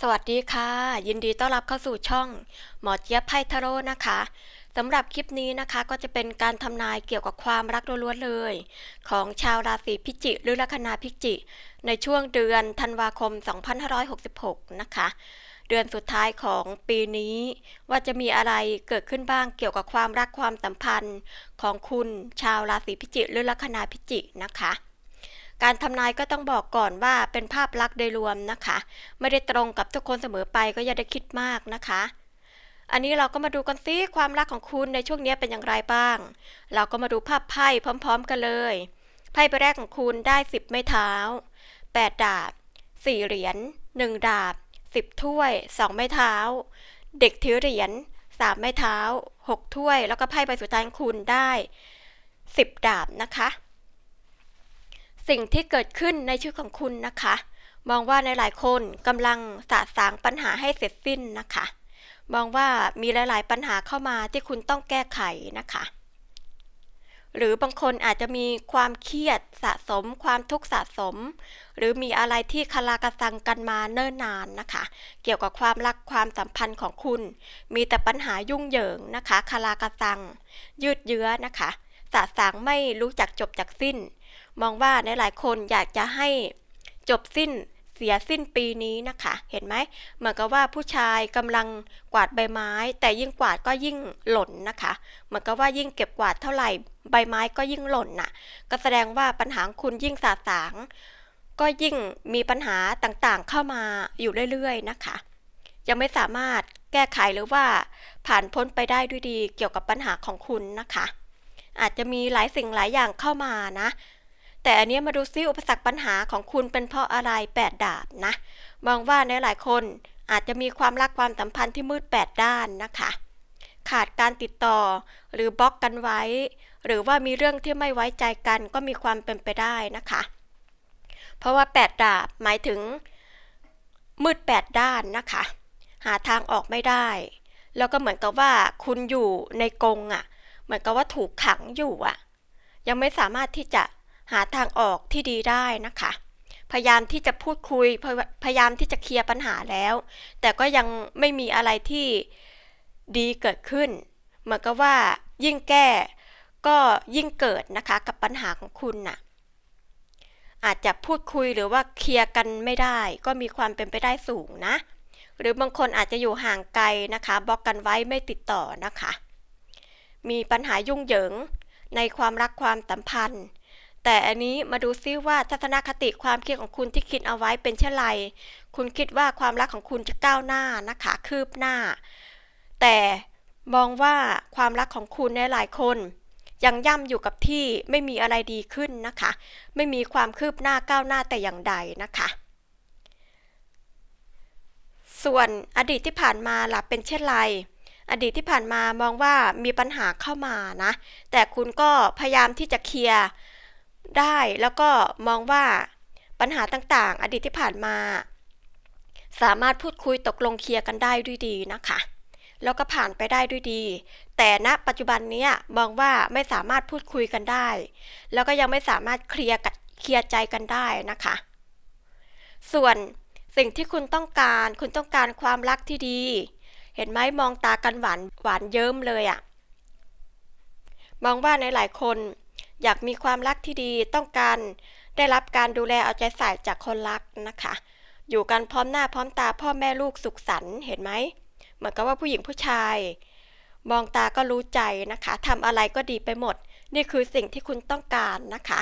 สวัสดีค่ะ ยินดีต้อนรับเข้าสู่ช่องหมอเจี๊ยบไพ่ทาโร่นะคะสำหรับคลิปนี้นะคะก็จะเป็นการทำนายเกี่ยวกับความรักล้วนๆเลย ของชาวราศีพิจิกหรือลัคนาพิจิกในช่วงเดือนธันวาคม 2566 นะคะ เดือนสุดท้ายของปีนี้ ว่าจะมีอะไรเกิดขึ้นบ้างเกี่ยวกับความรักความสัมพันธ์ของคุณชาวราศีพิจิกหรือลัคนาพิจิกนะคะ การทำนายก็ต้องบอกก่อนว่าเป็นภาพลักษณ์โดยรวมนะคะ ไม่ได้ตรงกับทุกคนเสมอไปก็อย่าได้คิดมากนะคะ อันนี้เราก็มาดูกันซิความรักของคุณในช่วงนี้เป็นอย่างไรบ้าง เราก็มาดูภาพไพ่พร้อม ๆ กันเลยไพ่ใบแรกของคุณได้สิบไม้เท้าแปดดาบสี่เหรียญหนึ่งดาบสิบถ้วยสองไม้เท้า เด็กถือเหรียญสามไม้เท้าหกถ้วย แล้วก็ไพ่ใบสุดท้ายของคุณได้สิบดาบนะคะ สิ่งที่เกิดขึ้นในชีวิตของคุณนะคะ มองว่าในหลายคนกำลังสะสางปัญหาให้เสร็จสิ้นนะคะ มองว่ามีหลาย ๆ ปัญหาเข้ามาที่คุณต้องแก้ไขนะคะ หรือบางคนอาจจะมีความเครียดสะสม ความทุกข์สะสม หรือมีอะไรที่คาราคาซังกันมาเนิ่นนานนะคะ เกี่ยวกับความรักความสัมพันธ์ของคุณ มีแต่ปัญหายุ่งเหยิงนะคะคาราคาซัง ยืดเยื้อนะคะสะสางไม่รู้จักจบจากสิ้น มองว่าในหลายคนอยากจะให้จบสิ้นเสียสิ้นปีนี้นะคะ เห็นไหมเหมือนกับว่าผู้ชายกำลังกวาดใบไม้ แต่ยิ่งกวาดก็ยิ่งหล่นนะคะ เหมือนกับว่ายิ่งเก็บกวาดเท่าไหร่ใบไม้ก็ยิ่งหล่นน่ะ ก็แสดงว่าปัญหาคุณยิ่งสาสาง ก็ยิ่งมีปัญหาต่างๆเข้ามาอยู่เรื่อยๆนะคะ ยังไม่สามารถแก้ไขหรือว่าผ่านพ้นไปได้ด้วยดีเกี่ยวกับปัญหาของคุณนะคะ อาจจะมีหลายสิ่งหลายอย่างเข้ามานะ แต่อันเนี้ยมาดูซิอุปสรรคปัญหาของคุณเป็นเพราะอะไรแปดดาบนะมองว่าในหลายคนอาจจะมีความรักความสัมพันธ์ที่มืดแปดด้านนะคะ ขาดการติดต่อหรือบล็อกกันไว้ หรือว่ามีเรื่องที่ไม่ไว้ใจกันก็มีความเป็นไปได้นะคะ เพราะว่าแปดดาบหมายถึงมืดแปดด้านนะคะ หาทางออกไม่ได้ แล้วก็เหมือนกับว่าคุณอยู่ในกรงอะ่ะ เหมือนกับว่าถูกขังอยู่อะ่ะ ยังไม่สามารถที่จะ หาทางออกที่ดีได้นะคะ พยายามที่จะพูดคุยพยพยายามที่จะเคลียร์ปัญหาแล้ว แต่ก็ยังไม่มีอะไรที่ดีเกิดขึ้นเหมือนกับว่ายิ่งแก้ก็ยิ่งเกิดนะคะกับปัญหาของคุณน่ะอาจจะพูดคุยหรือว่าเคลียร์กันไม่ได้ ก็มีความเป็นไปได้สูงนะ หรือบางคนอาจจะอยู่ห่างไกลนะคะบล็อกกันไว้ไม่ติดต่อนะคะ มีปัญหายุ่งเหยิงในความรักความสัมพันธ์ แต่อันนี้มาดูซิว่าทัศนคติความคิดของคุณที่คิดเอาไว้เป็นเช่นไร คุณคิดว่าความรักของคุณจะก้าวหน้านะคะคืบหน้า แต่มองว่าความรักของคุณในหลายคน ยังย่ำอยู่กับที่ไม่มีอะไรดีขึ้นนะคะ ไม่มีความคืบหน้าก้าวหน้าแต่อย่างใดนะคะ ส่วนอดีตที่ผ่านมาล่ะเป็นเช่นไรอดีตที่ผ่านมามองว่ามีปัญหาเข้ามานะ แต่คุณก็พยายามที่จะเคลียร์ ได้แล้วก็มองว่าปัญหาต่างๆ อดีตที่ผ่านมา สามารถพูดคุยตกลงเคลียร์กันได้ด้วยดีนะคะ แล้วก็ผ่านไปได้ด้วยดี แต่ณปัจจุบันนี้มองว่าไม่สามารถพูดคุยกันได้ แล้วก็ยังไม่สามารถเคลียร์กันเคลียร์ใจกันได้นะคะ ส่วนสิ่งที่คุณต้องการคุณต้องการความรักที่ดี เห็นไหมมองตากันหวานหวานเยิ้มเลยอะมองว่าในหลายคน อยากมีความรักที่ดีต้องการได้รับการดูแลเอาใจใส่จากคนรักนะคะ อยู่กันพร้อมหน้าพร้อมตาพ่อแม่ลูกสุขสันต์เห็นไหมเหมือนกับว่าผู้หญิงผู้ชาย มองตาก็รู้ใจนะคะทำอะไรก็ดีไปหมด นี่คือสิ่งที่คุณต้องการนะคะ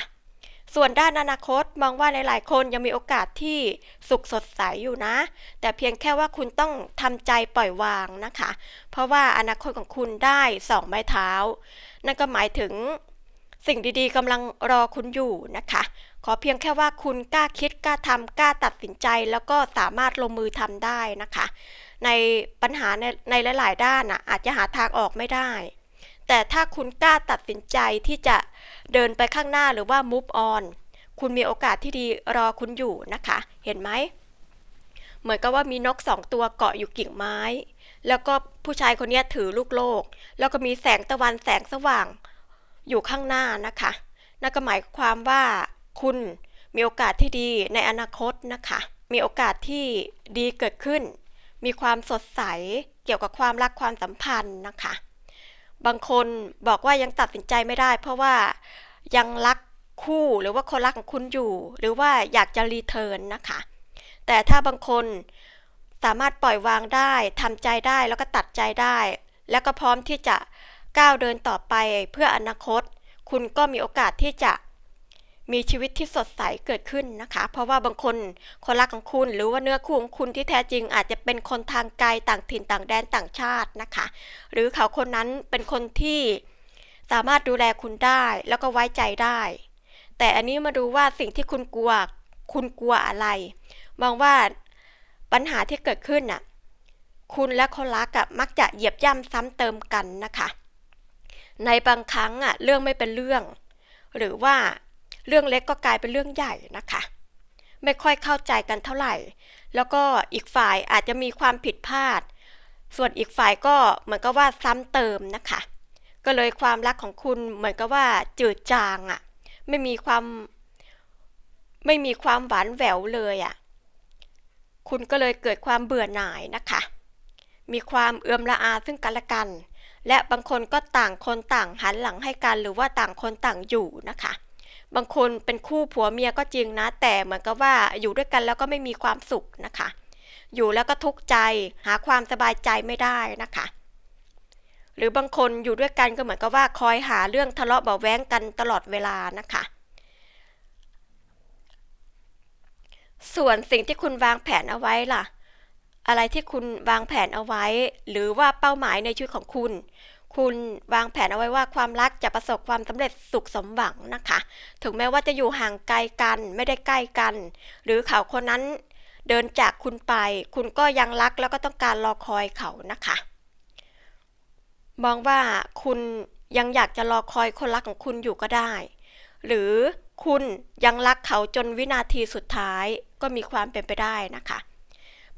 ส่วนด้านอนาคตมองว่าหลายๆคนยังมีโอกาสที่สุขสดใสอยู่นะ แต่เพียงแค่ว่าคุณต้องทำใจปล่อยวางนะคะ เพราะว่าอนาคตของคุณได้สองไม้เท้า นั่นก็หมายถึง สิ่งดีๆกำลังรอคุณอยู่นะคะ ขอเพียงแค่ว่าคุณกล้าคิดกล้าทำกล้าตัดสินใจ แล้วก็สามารถลงมือทำได้นะคะ ในปัญหาในในหลายๆ ด้านอะอาจจะหาทางออกไม่ได้ แต่ถ้าคุณกล้าตัดสินใจที่จะเดินไปข้างหน้าหรือว่า move on คุณมีโอกาสที่ดีรอคุณอยู่นะคะ เห็นไหมเหมือนกับว่ามีนกสองตัวเกาะอยู่กิ่งไม้ แล้วก็ผู้ชายคนนี้ถือลูกโลก แล้วก็มีแสงตะวันแสงสว่าง อยู่ข้างหน้านะคะ นั่นก็หมายความว่าคุณมีโอกาสที่ดีในอนาคตนะคะ มีโอกาสที่ดีเกิดขึ้น มีความสดใสเกี่ยวกับความรักความสัมพันธ์นะคะ บางคนบอกว่ายังตัดสินใจไม่ได้ เพราะว่ายังรักคู่หรือว่าคนรักของคุณอยู่ หรือว่าอยากจะรีเทิร์นนะคะ แต่ถ้าบางคนสามารถปล่อยวางได้ทำใจได้แล้วก็ตัดใจได้ แล้วก็พร้อมที่จะ ก้าวเดินต่อไปเพื่ออนาคต คุณก็มีโอกาสที่จะมีชีวิตที่สดใสเกิดขึ้นนะคะ เพราะว่าบางคนคนรักของคุณ หรือว่าเนื้อคู่ของคุณที่แท้จริง อาจจะเป็นคนทางไกลต่างถิ่นต่างแดนต่างชาตินะคะ หรือเขาคนนั้นเป็นคนที่สามารถดูแลคุณได้แล้วก็ไว้ใจได้ แต่อันนี้มาดูว่าสิ่งที่คุณกลัว คุณกลัวอะไร มองว่าปัญหาที่เกิดขึ้นน่ะ คุณและคนรักมักจะเหยียบย่ำซ้ำเติมกันนะคะ ในบางครั้งอะเรื่องไม่เป็นเรื่อง หรือว่าเรื่องเล็กก็กลายเป็นเรื่องใหญ่นะคะ ไม่ค่อยเข้าใจกันเท่าไหร่ แล้วก็อีกฝ่ายอาจจะมีความผิดพลาด ส่วนอีกฝ่ายก็เหมือนกับว่าซ้ำเติมนะคะ ก็เลยความรักของคุณเหมือนกับว่าจืดจางอะไม่มีความไม่มีความหวานแหววเลยอะคุณก็เลยเกิดความเบื่อหน่ายนะคะ มีความเอือมละอาซึ่งกันและกัน และบางคนก็ต่างคนต่างหันหลังให้กันหรือว่าต่างคนต่างอยู่นะคะ บางคนเป็นคู่ผัวเมียก็จริงนะ แต่เหมือนกับว่าอยู่ด้วยกันแล้วก็ไม่มีความสุขนะคะ อยู่แล้วก็ทุกข์ใจหาความสบายใจไม่ได้นะคะ หรือบางคนอยู่ด้วยกันก็เหมือนกับว่าคอยหาเรื่องทะเลาะเบาแว้งกันตลอดเวลานะคะส่วนสิ่งที่คุณวางแผนเอาไว้ล่ะ อะไรที่คุณวางแผนเอาไว้ หรือว่าเป้าหมายในชีวิตของคุณ คุณวางแผนเอาไว้ว่าความรักจะประสบความสำเร็จสุขสมหวังนะคะ ถึงแม้ว่าจะอยู่ห่างไกลกันไม่ได้ใกล้กัน หรือเขาคนนั้นเดินจากคุณไป คุณก็ยังรักแล้วก็ต้องการรอคอยเขานะคะ มองว่าคุณยังอยากจะรอคอยคนรักของคุณอยู่ก็ได้ หรือคุณยังรักเขาจนวินาทีสุดท้ายก็มีความเป็นไปได้นะคะ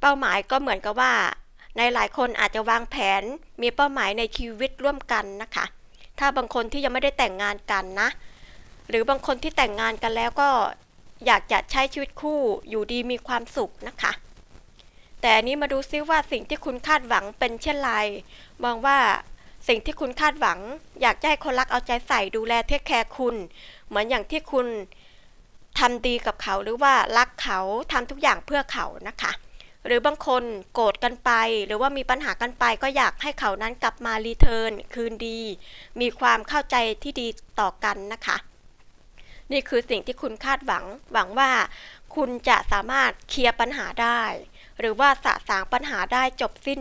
เป้าหมายก็เหมือนกับว่า ในหลายคนอาจจะวางแผนมีเป้าหมายในชีวิตร่วมกันนะคะ ถ้าบางคนที่ยังไม่ได้แต่งงานกันนะ หรือบางคนที่แต่งงานกันแล้วก็อยากจะใช้ชีวิตคู่อยู่ดีมีความสุขนะคะ แต่อันนี้มาดูซิว่าสิ่งที่คุณคาดหวังเป็นเช่นไร มองว่าสิ่งที่คุณคาดหวัง อยากจะให้คนรักเอาใจใส่ดูแลเทคแคร์คุณ เหมือนอย่างที่คุณทำดีกับเขาหรือว่ารักเขาทำทุกอย่างเพื่อเขานะคะ หรือบางคนโกรธกันไป หรือว่ามีปัญหากันไป ก็อยากให้เขานั้นกลับมารีเทิร์นคืนดี มีความเข้าใจที่ดีต่อกันนะคะ นี่คือสิ่งที่คุณคาดหวัง หวังว่าคุณจะสามารถเคลียร์ปัญหาได้ หรือว่าสะสางปัญหาได้จบสิ้น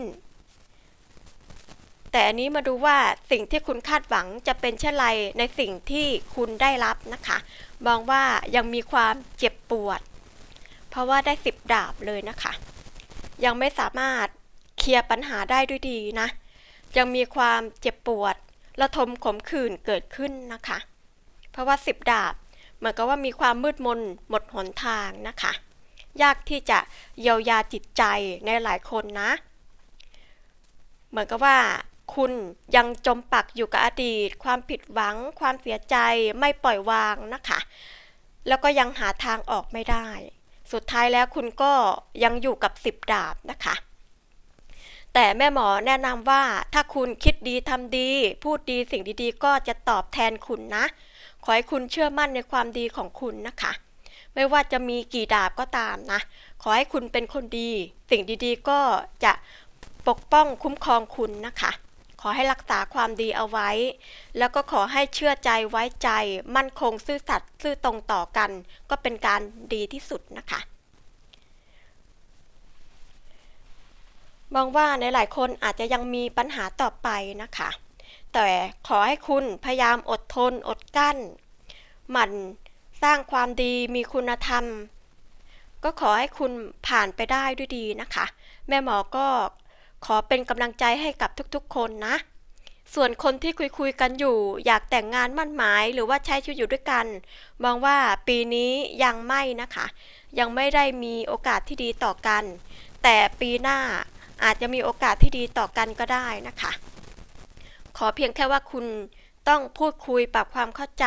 แต่อันนี้มาดูว่าสิ่งที่คุณคาดหวังจะเป็นเช่นไรในสิ่งที่คุณได้รับนะคะมองว่ายังมีความเจ็บปวด เพราะว่าได้สิบดาบเลยนะคะ ยังไม่สามารถเคลียร์ปัญหาได้ด้วยดีนะ ยังมีความเจ็บปวดระทมขมขื่นเกิดขึ้นนะคะ เพราะว่าสิบดาบเหมือนกับว่ามีความมืดมนหมดหนทางนะคะ ยากที่จะเยียวยาจิตใจในหลายคนนะ เหมือนกับว่าคุณยังจมปักอยู่กับอดีต ความผิดหวัง ความเสียใจไม่ปล่อยวางนะคะ แล้วก็ยังหาทางออกไม่ได้ สุดท้ายแล้วคุณก็ยังอยู่กับสิบดาบนะคะ แต่แม่หมอแนะนำว่าถ้าคุณคิดดีทำดี พูดดีสิ่งดีๆ ก็จะตอบแทนคุณนะ ขอให้คุณเชื่อมั่นในความดีของคุณนะคะ ไม่ว่าจะมีกี่ดาบก็ตามนะ ขอให้คุณเป็นคนดี สิ่งดีๆ ก็จะปกป้องคุ้มครองคุณนะคะ อให้รักษาความดีเอาไว้ แล้วก็ขอให้เชื่อใจไว้ใจ มั่นคงซื่อสัตย์ซื่อตรงต่อกัน ก็เป็นการดีที่สุดนะคะมองว่าในหลายคนอาจจะยังมีปัญหาต่อไปนะคะ แต่ขอให้คุณพยายามอดทนอดกลั้น หมั่นสร้างความดีมีคุณธรรม ก็ขอให้คุณผ่านไปได้ด้วยดีนะคะ แม่หมอก็ ขอเป็นกำลังใจให้กับทุกๆ คนนะ ส่วนคนที่คุยๆกันอยู่ อยากแต่งงานมั่นหมาย หรือว่าใช้ชีวิตอยู่ด้วยกัน มองว่าปีนี้ยังไม่นะคะ ยังไม่ได้มีโอกาสที่ดีต่อกัน แต่ปีหน้าอาจจะมีโอกาสที่ดีต่อกันก็ได้นะคะ ขอเพียงแค่ว่าคุณ ต้องพูดคุยปรับความเข้าใจ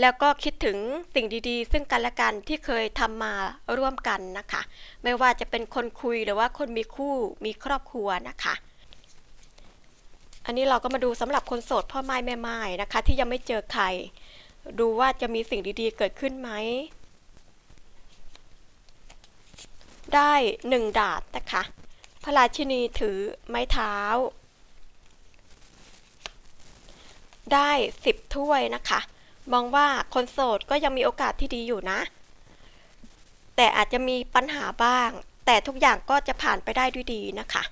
แล้วก็คิดถึงสิ่งดีๆ ซึ่งกันและกันที่เคยทำมาร่วมกันนะคะ ไม่ว่าจะเป็นคนคุยหรือว่าคนมีคู่มีครอบครัวนะคะ อันนี้เราก็มาดูสำหรับคนโสดพ่อไม้แม่ไม้นะคะ ที่ยังไม่เจอใคร ดูว่าจะมีสิ่งดีๆ เกิดขึ้นไหมได้หนึ่งดาบนะคะ พระราชินีถือไม้เท้า ได้สิบถ้วยนะคะ มองว่าคนโสดก็ยังมีโอกาสที่ดีอยู่นะ แต่อาจจะมีปัญหาบ้าง แต่ทุกอย่างก็จะผ่านไปได้ด้วยดีนะคะ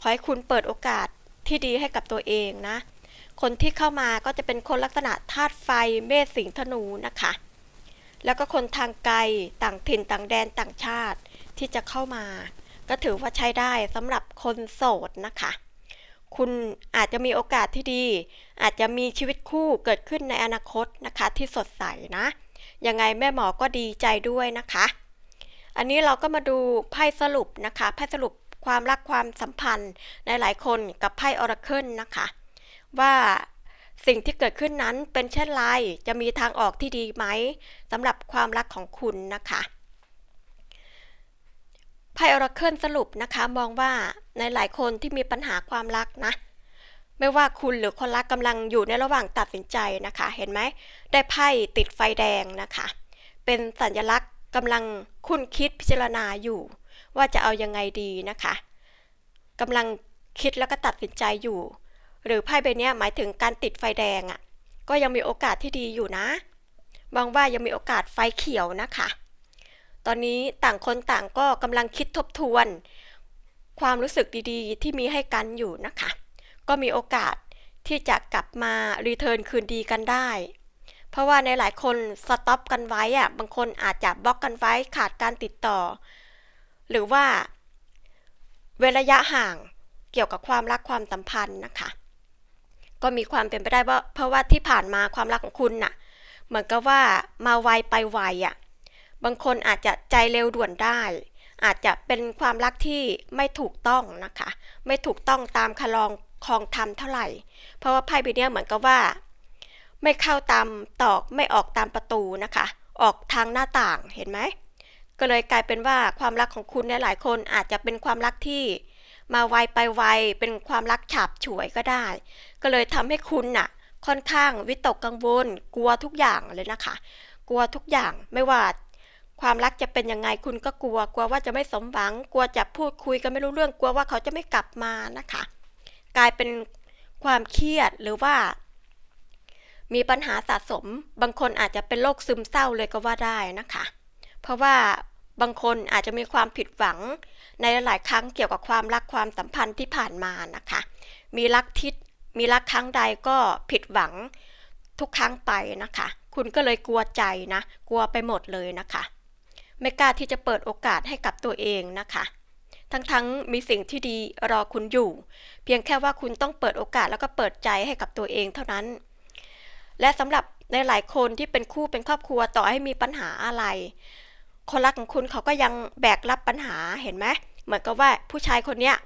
ขอให้คุณเปิดโอกาสที่ดีให้กับตัวเองนะ คนที่เข้ามาก็จะเป็นคนลักษณะธาตุไฟเมษสิงธนูนะคะ แล้วก็คนทางไกลต่างถิ่นต่างแดนต่างชาติที่จะเข้ามา ก็ถือว่าใช้ได้สำหรับคนโสดนะคะ คุณอาจจะมีโอกาสที่ดี อาจจะมีชีวิตคู่เกิดขึ้นในอนาคตนะคะที่สดใสนะ ยังไงแม่หมอก็ดีใจด้วยนะคะ อันนี้เราก็มาดูไพ่สรุปนะคะไพ่สรุปความรักความสัมพันธ์ในหลายคนกับไพ่ออราเคิลนะคะ ว่าสิ่งที่เกิดขึ้นนั้นเป็นเช่นไรจะมีทางออกที่ดีไหมสำหรับความรักของคุณนะคะ ไพ่ออราเคิลสรุปนะคะมองว่าในหลายคนที่มีปัญหาความรักนะ ไม่ว่าคุณหรือคนรักกำลังอยู่ในระหว่างตัดสินใจนะคะ เห็นไหมได้ไพ่ติดไฟแดงนะคะ เป็นสัญลักษณ์กำลังคุณคิดพิจารณาอยู่ ว่าจะเอายังไงดีนะคะกำลังคิดแล้วก็ตัดสินใจอยู่ หรือไพ่ใบนี้หมายถึงการติดไฟแดงอะ่ะ ก็ยังมีโอกาสที่ดีอยู่นะมองว่ายังมีโอกาสไฟเขียวนะคะ ตอนนี้ต่างคนต่างก็กำลังคิดทบทวน ความรู้สึกดีๆ ที่มีให้กันอยู่นะคะ ก็มีโอกาสที่จะกลับมารีเทิร์นคืนดีกันได้ เพราะว่าในหลายคนสต็อปกันไว้อะบางคนอาจจะบล็อกกันไว้ขาดการติดต่อ หรือว่าเว้นระยะห่างเกี่ยวกับความรักความสัมพันธ์นะคะ ก็มีความเป็นไปได้ว่าเพราะว่าที่ผ่านมาความรักของคุณน่ะ เหมือนกับว่ามาไวไปไวอะ่ะ บางคนอาจจะใจเร็วด่วนได้ อาจจะเป็นความรักที่ไม่ถูกต้องนะคะ ไม่ถูกต้องตามคลองคลองธรรมเท่าไหร่ เพราะว่าไพ่ใบนี้เหมือนกับว่า ไม่เข้าตามตอกไม่ออกตามประตูนะคะ ออกทางหน้าต่างเห็นไหมก็เลยกลายเป็นว่าความรักของคุณในหลายคนอาจจะเป็นความรักที่มาไวไปไวเป็นความรักฉาบฉวยก็ได้ ก็เลยทำให้คุณน่ะ ค่อนข้างวิตกกังวล กลัวทุกอย่างเลยนะคะ กลัวทุกอย่างไม่ว่า ความรักจะเป็นยังไงคุณก็กลัว กลัวว่าจะไม่สมหวัง กลัวจะพูดคุยกันไม่รู้เรื่อง กลัวว่าเขาจะไม่กลับมานะคะ กลายเป็นความเครียดหรือว่า มีปัญหาสะสม บางคนอาจจะเป็นโรคซึมเศร้าเลยก็ว่าได้นะคะ เพราะว่าบางคนอาจจะมีความผิดหวัง ในหลายครั้งเกี่ยวกับความรักความสัมพันธ์ที่ผ่านมานะคะ มีรักทิศมีรักครั้งใดก็ผิดหวังทุกครั้งไปนะคะ คุณก็เลยกลัวใจนะ กลัวไปหมดเลยนะคะ ไม่กล้าที่จะเปิดโอกาสให้กับตัวเองนะคะ ทั้งๆมีสิ่งที่ดีรอคุณอยู่ เพียงแค่ว่าคุณต้องเปิดโอกาสแล้วก็เปิดใจให้กับตัวเองเท่านั้น และสำหรับในหลายคนที่เป็นคู่เป็นครอบครัวต่อให้มีปัญหาอะไร คนรักของคุณเขาก็ยังแบกรับปัญหาเห็นไหมเหมือนกับว่าผู้ชายคนเนี้ย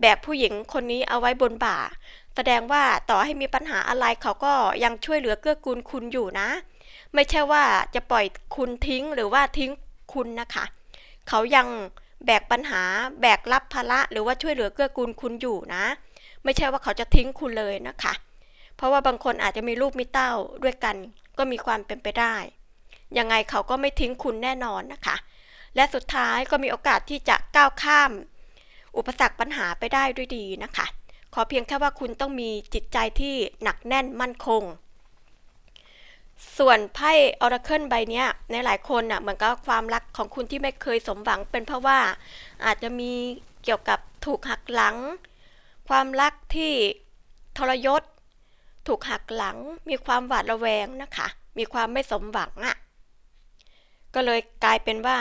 แบกผู้หญิงคนนี้เอาไว้บนบ่า แสดงว่าต่อให้มีปัญหาอะไรเขาก็ยังช่วยเหลือเกื้อกูลคุณอยู่นะ ไม่ใช่ว่าจะปล่อยคุณทิ้งหรือว่าทิ้ง คุณนะคะ เขายังแบกปัญหาแบกรับภาระหรือว่าช่วยเหลือเกื้อกูลคุณอยู่นะ ไม่ใช่ว่าเขาจะทิ้งคุณเลยนะคะ เพราะว่าบางคนอาจจะมีลูกมีเต้าด้วยกัน ก็มีความเป็นไปได้ ยังไงเขาก็ไม่ทิ้งคุณแน่นอนนะคะ และสุดท้ายก็มีโอกาสที่จะก้าวข้าม อุปสรรคปัญหาไปได้ด้วยดีนะคะ ขอเพียงแค่ว่าคุณต้องมีจิตใจที่หนักแน่นมั่นคง ส่วนไพ่ออราเคิลใบนี้ในหลายคนอะเหมือนกับความรักของคุณที่ไม่เคยสมหวังเป็นเพราะว่า อาจจะมีเกี่ยวกับถูกหักหลัง ความรักที่ทรยศ ถูกหักหลัง มีความหวาดระแวงนะคะ มีความไม่สมหวังอะก็เลยกลายเป็นว่า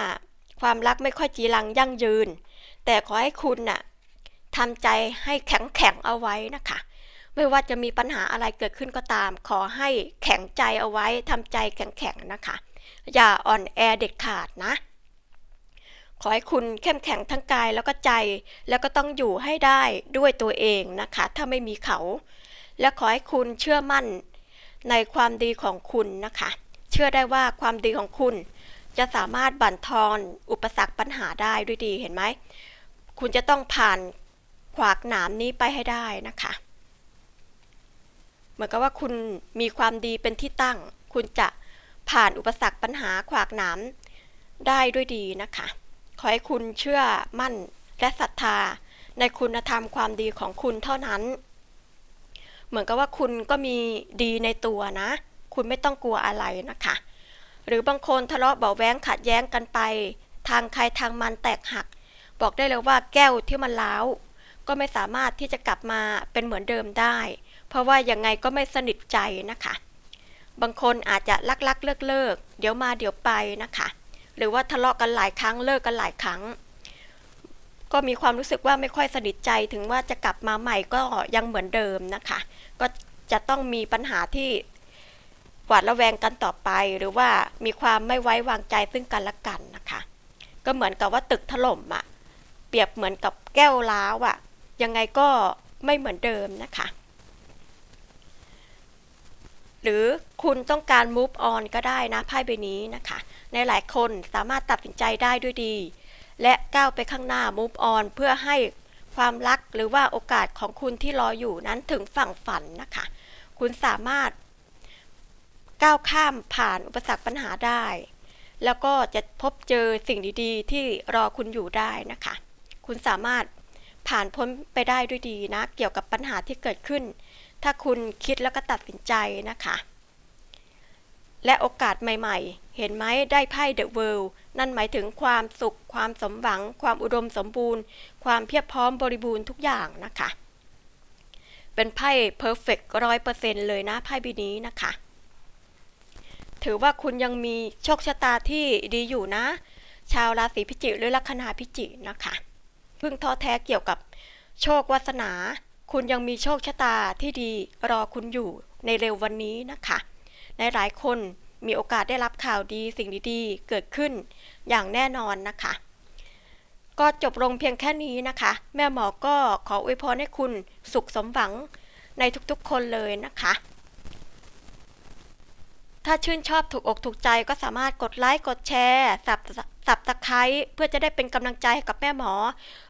ความรักไม่ค่อยจีรังยั่งยืน แต่ขอให้คุณน่ะทำใจให้แข็งแข็งเอาไว้นะคะ ไม่ว่าจะมีปัญหาอะไรเกิดขึ้นก็ตาม ขอให้แข็งใจเอาไว้ทำใจแข็งแข็งนะคะ อย่าอ่อนแอเด็ดขาดนะ ขอให้คุณเข้มแข็งทั้งกายแล้วก็ใจ แล้วก็ต้องอยู่ให้ได้ด้วยตัวเองนะคะ ถ้าไม่มีเขา และขอให้คุณเชื่อมั่นในความดีของคุณนะคะ เชื่อได้ว่าความดีของคุณ จะสามารถบั่นทอนอุปสรรคปัญหาได้ด้วยดีเห็นไหม คุณจะต้องผ่านขวากหนามนี้ไปให้ได้นะคะ เหมือนกับว่าคุณมีความดีเป็นที่ตั้ง คุณจะผ่านอุปสรรคปัญหาขวากหนามได้ด้วยดีนะคะ ขอให้คุณเชื่อมั่นและศรัทธาในคุณธรรมความดีของคุณเท่านั้น เหมือนกับว่าคุณก็มีดีในตัวนะ คุณไม่ต้องกลัวอะไรนะคะ หรือบางคนทะเลาะเบาแว้งขัดแย้งกันไป ทางใครทางมันแตกหัก บอกได้เลยว่าแก้วที่มันล้าวก็ไม่สามารถที่จะกลับมาเป็นเหมือนเดิมได้ เพราะว่ายังไงก็ไม่สนิทใจนะคะ บางคนอาจจะลักลักเลิกเลิกเดี๋ยวมาเดี๋ยวไปนะคะ หรือว่าทะเลาะกันหลายครั้งเลิกกันหลายครั้ง ก็มีความรู้สึกว่าไม่ค่อยสนิทใจถึงว่าจะกลับมาใหม่ก็ยังเหมือนเดิมนะคะ ก็จะต้องมีปัญหาที่หวาดระแวงกันต่อไป หรือว่ามีความไม่ไว้วางใจซึ่งกันและกันนะคะ ก็เหมือนกับว่าตึกถล่มอะเปรียบเหมือนกับแก้วล้าวอะยังไงก็ไม่เหมือนเดิมนะคะ หรือคุณต้องการ move on ก็ได้นะไพ่ใบนี้นะคะ ในหลายคนสามารถตัดสินใจได้ด้วยดี และก้าวไปข้างหน้า move on เพื่อให้ความรักหรือว่าโอกาสของคุณที่รออยู่นั้นถึงฝั่งฝันนะคะ คุณสามารถ ก้าวข้ามผ่านอุปสรรคปัญหาได้ แล้วก็จะพบเจอสิ่งดีๆ ที่รอคุณอยู่ได้นะคะ คุณสามารถผ่านพ้นไปได้ด้วยดีนะ เกี่ยวกับปัญหาที่เกิดขึ้น ถ้าคุณคิดแล้วก็ตัดสินใจนะคะ และโอกาสใหม่ๆ เห็นไหมได้ไพ่ The World นั่นหมายถึงความสุข ความสมหวัง ความอุดมสมบูรณ์ ความเพียบพร้อมบริบูรณ์ทุกอย่างนะคะ เป็นไพ่ perfect ร้อยเปอร์เซ็นต์เลยนะไพ่ใบนี้นะคะ ถือว่าคุณยังมีโชคชะตาที่ดีอยู่นะ ชาวราศีพิจิกหรือลัคนาพิจิกนะคะเพิ่งท้อแท้เกี่ยวกับโชควาสนา คุณยังมีโชคชะตาที่ดีรอคุณอยู่ในเร็ววันนี้นะคะในหลายคนมีโอกาสได้รับข่าวดีสิ่งดีๆ เกิดขึ้นอย่างแน่นอนนะคะ ก็จบลงเพียงแค่นี้นะคะ แม่หมอก็ขออวยพรให้คุณสุขสมหวังในทุกๆคนเลยนะคะ ถ้าชื่นชอบถูกอกถูกใจก็สามารถกดไลค์กดแชร์สับสับตะไคร้เพื่อจะได้เป็นกำลังใจให้กับแม่หมอ